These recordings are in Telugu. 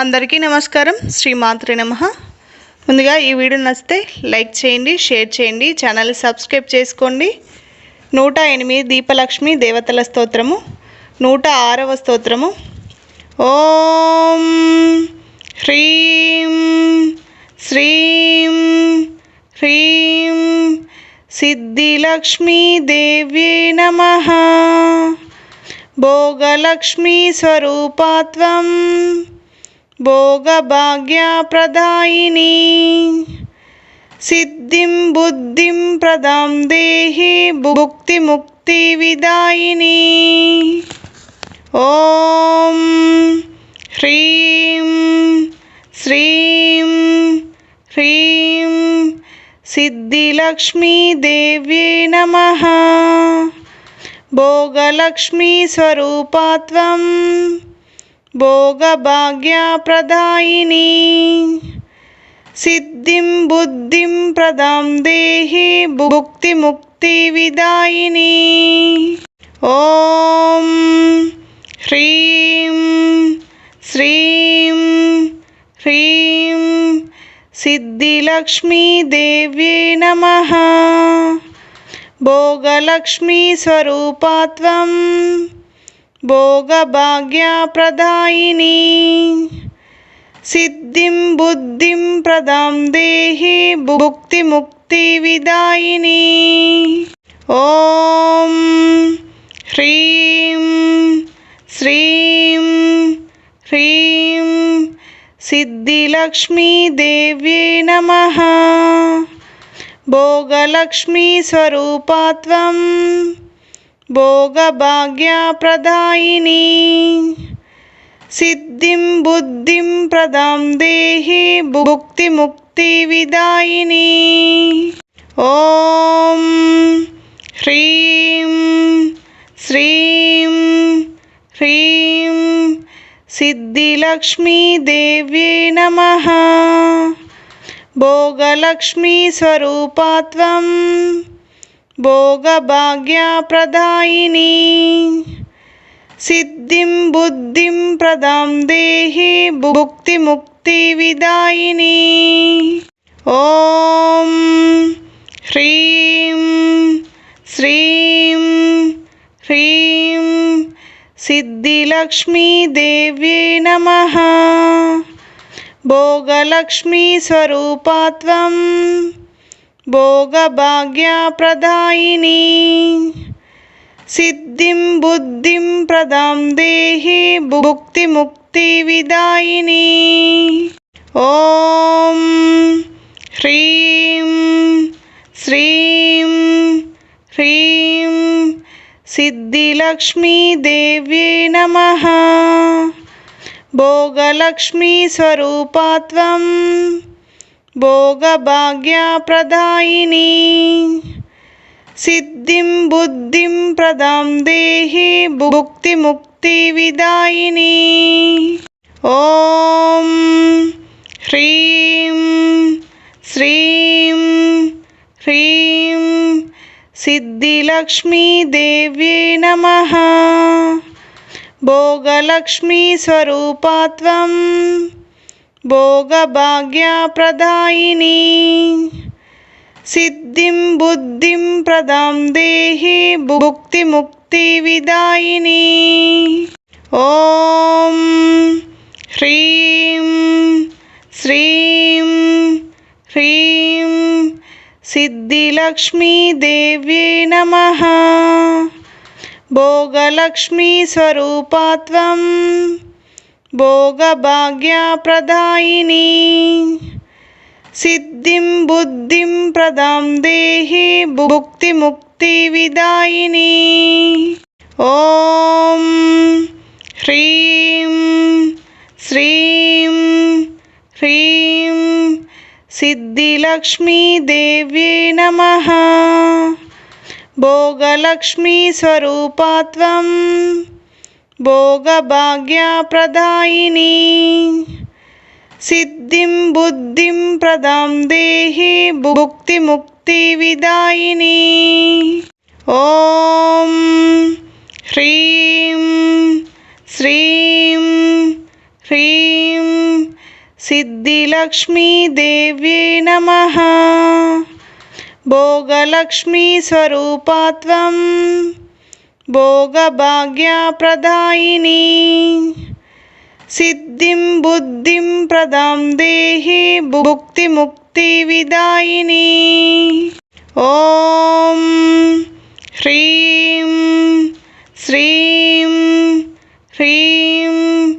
అందరికీ నమస్కారం. శ్రీ మాత్రి నమ. ముందుగా ఈ వీడియో నచ్చితే లైక్ చేయండి షేర్ చేయండి ఛానల్ సబ్స్క్రైబ్ చేసుకోండి. నూట ఎనిమిది దీపలక్ష్మి దేవతల స్తోత్రము. నూట ఆరవ స్తోత్రము. ఓం హ్రీం శ్రీం హ్రీం సిద్ధిలక్ష్మీ దేవ్యే నమః. భోగలక్ష్మీ స్వరూపాత్వం భోగభాగ్యప్రదాయిని. సిద్ధిం బుద్ధిం ప్రదాం దేహి భుక్తిముక్తి విదాయిని. ఓం హ్రీం శ్రీం హ్రీం भोगभाग्याप्रदायिनी। सिद्धिं बुद्धिं प्रदां देहि भुक्तिमुक्तिविदायिनी। ॐ ह्रीं श्रीं ह्रीं सिद्धिलक्ष्मीदेव्यै नमः। भोगलक्ष्मीस्वरूपा त्वम् భోగభాగ్యప్రదాయిని సిద్ధిం బుద్ధిం ప్రదాం దేహి భుక్తి ముక్తి విదాయిని ఓం హ్రీం శ్రీం హ్రీం సిద్ధిలక్ష్మీదేవ్యే నమ భోగలక్ష్మీస్వరూపాత్వం భోగభాగ్యప్రదాయిని సిద్ధిం బుద్ధిం ప్రదాం దేహి భుక్తి ముక్తి విదాయిని ఓం హ్రీం శ్రీం హ్రీం సిద్ధిలక్ష్మీ నమ భోగలక్ష్మీస్వరూపాత్వం భోగభాగ్యప్రదాయిని. సిద్ధిం బుద్ధిం ప్రదాం దేహి భుక్తి ముక్తి విదాయిని. ఓం హ్రీం శ్రీం హ్రీం సిద్ధిలక్ష్మీ నమ. భోగలక్ష్మీస్వరూపాత్వం भोगभाग्याप्रदायिनी। सिद्धिं बुद्धिं प्रदां देहि भुक्तिमुक्तिविदायिनी। ॐ ह्रीं श्रीं ह्रीं सिद्धिलक्ष्मीदेव्यै नमः। भोगलक्ष्मीस्वरूपा त्वम् భోగభాగ్యప్రదాయిని సిద్ధిం బుద్ధిం ప్రదాం దేహి భుక్తి ముక్తి విదాయిని ఓం హ్రీం శ్రీం హ్రీం సిద్ధిలక్ష్మీదేవ్యే నమ నమః भोगभाग्याप्रदायिनी। सिद्धिं बुद्धिं प्रदां देहि भुक्तिमुक्तिविदायिनी। ॐ ह्रीं श्रीं ह्रीं सिद्धिलक्ष्मीदेव्यै नमः। भोगलक्ष्मीस्वरूपा त्वम् భోగభాగ్యప్రదాయిని సిద్ధిం బుద్ధిం ప్రదాం దేహి భుక్తి ముక్తి విదాయిని ఓం హ్రీం శ్రీం హ్రీం సిద్ధిలక్ష్మీదేవ్యే నమ భోగలక్ష్మీస్వరూపాత్వం భోగభాగ్యప్రదాయిని సిద్ధిం బుద్ధిం ప్రదాం దేహి భుక్తిముక్తి విదాయిని ఓం హ్రీం శ్రీం హ్రీం సిద్ధిలక్ష్మీ నమ భోగలక్ష్మీస్వరూపాత్వం భోగభాగ్యప్రదాయిని. సిద్ధిం బుద్ధిం ప్రదాం దేహి భుక్తి ముక్తి విదాయిని. ఓం హ్రీం శ్రీం హ్రీం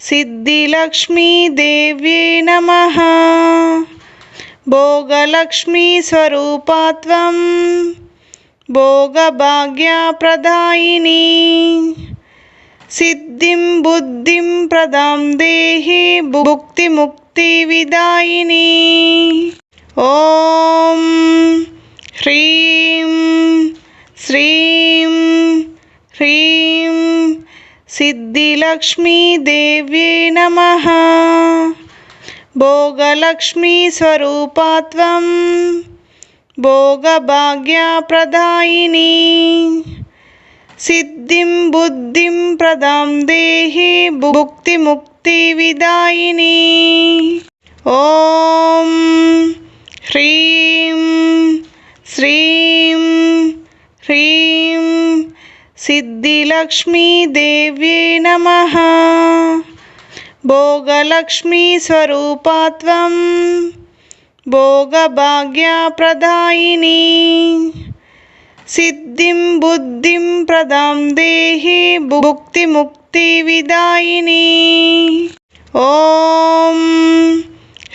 సిద్ధిలక్ష్మీదేవ్యే నమ. భోగలక్ష్మీస్వరూపాత్వం भोगभाग्यप्रदायिनी। सिद्धिं बुद्धिं प्रदां देहि भुक्तिमुक्तिविदायिनी। ॐ ह्रीं श्रीं ह्रीं सिद्धिलक्ष्मीदेव्ये नमः। भोगलक्ष्मीस्वरूपात्वं भोगभाग्यप्रदायिनी। सिद्धिं बुद्धिं प्रदां देहि भुक्तिमुक्तिविदायिनी। ॐ ह्रीं श्रीं ह्रीं सिद्धिलक्ष्मीदेव्ये नमः। भोगलक्ष्मीस्वरूपात्वं भोगभाग्यप्रदायिनी భోగభాగ్యప్రదాయిని సిద్ధిం బుద్ధిం ప్రదాం దేహి భుక్తి ముక్తి విదాయిని ఓం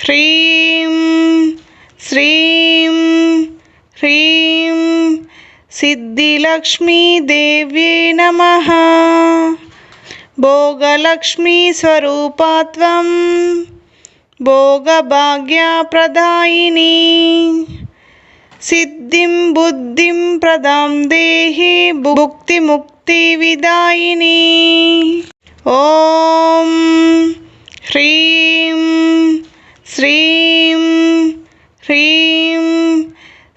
హ్రీం శ్రీం హ్రీం సిద్ధిలక్ష్మీదేవ్యే నమ భోగలక్ష్మీస్వరూపాత్వం భోగభాగ్యప్రదాయిని సిద్ధిం బుద్ధిం ప్రదాం దేహి భుక్తి ముక్తి విదాయిని ఓం హ్రీం శ్రీం హ్రీం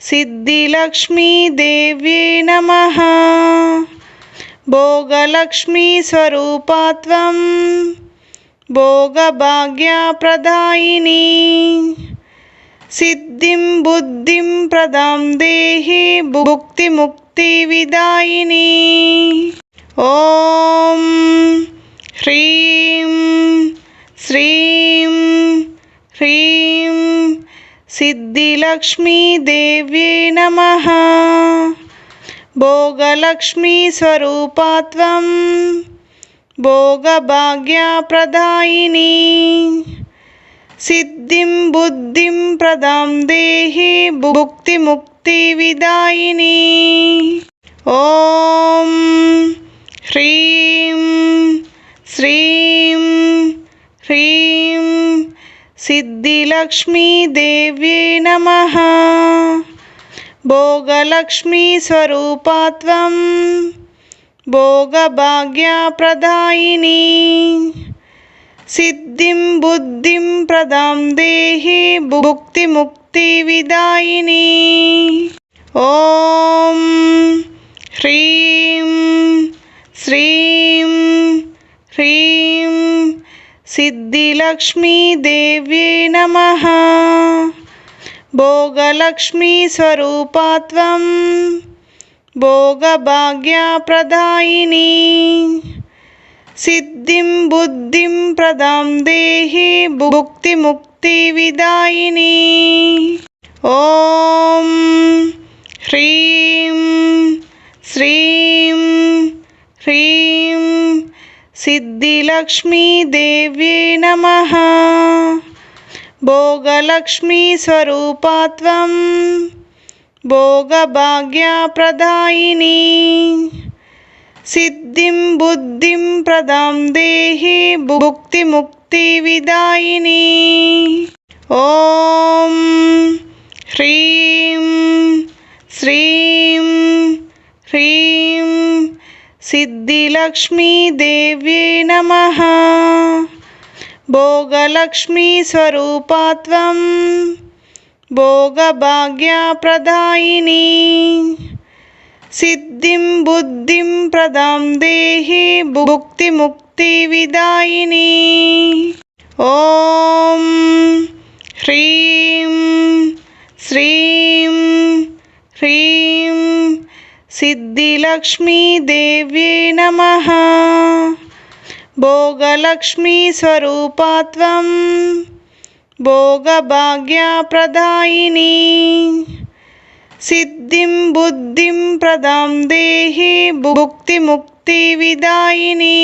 సిద్ధిలక్ష్మీదేవ్యే నమ భోగలక్ష్మీస్వరూపాత్వం భోగభాగ్యప్రదాయిని సిద్ధిం బుద్ధిం ప్రదాం దేహి భుక్తి ముక్తి విదాయిని ఓం హ్రీం శ్రీం హ్రీం సిద్ధిలక్ష్మీదేవ్యే నమ భోగలక్ష్మీస్వరూపాత్వం భోగభాగ్యప్రదాయిని. సిద్ధిం బుద్ధిం ప్రదాం దేహి భుక్తి ముక్తి విదాయిని. ఓం హ్రీం శ్రీం హ్రీం సిద్ధిలక్ష్మీదేవ్యే నమ. భోగలక్ష్మీస్వరూపాత్వం భోగభాగ్యప్రదాయిని. సిద్ధిం బుద్ధిం ప్రదాం దేహి భుక్తి ముక్తి విదాయిని. ఓం హ్రీం శ్రీం హ్రీం సిద్ధిలక్ష్మీదేవ్యే నమ. భోగలక్ష్మీస్వరూపాత్వం भोगभाग्यप्रदायिनी। सिद्धिं बुद्धिं प्रदां देहि भुक्तिमुक्तिविदायिनी। ॐ ह्रीं श्रीं ह्रीं सिद्धिलक्ष्मीदेव्ये नमः। भोगलक्ष्मीस्वरूपात्वं भोगभाग्यप्रदायिनी। सिद्धिं बुद्धिं प्रदां देहि भुक्तिमुक्तिविदायिनी। ॐ ह्रीं श्रीं ह्रीं सिद्धिलक्ष्मीदेव्ये नमः భోగభాగ్యప్రదాయిని. సిద్ధిం బుద్ధిం ప్రదాం దేహి భుక్తి ముక్తి విదాయిని. ఓం హ్రీం శ్రీం హ్రీం సిద్ధిలక్ష్మీదేవ్యే నమ. భోగలక్ష్మీస్వరూపాత్వం స్వరూపాత్వం భోగభాగ్యప్రదాయిని సిద్ధిం బుద్ధిం ప్రదాం దేహి భుక్తి ముక్తి విదాయిని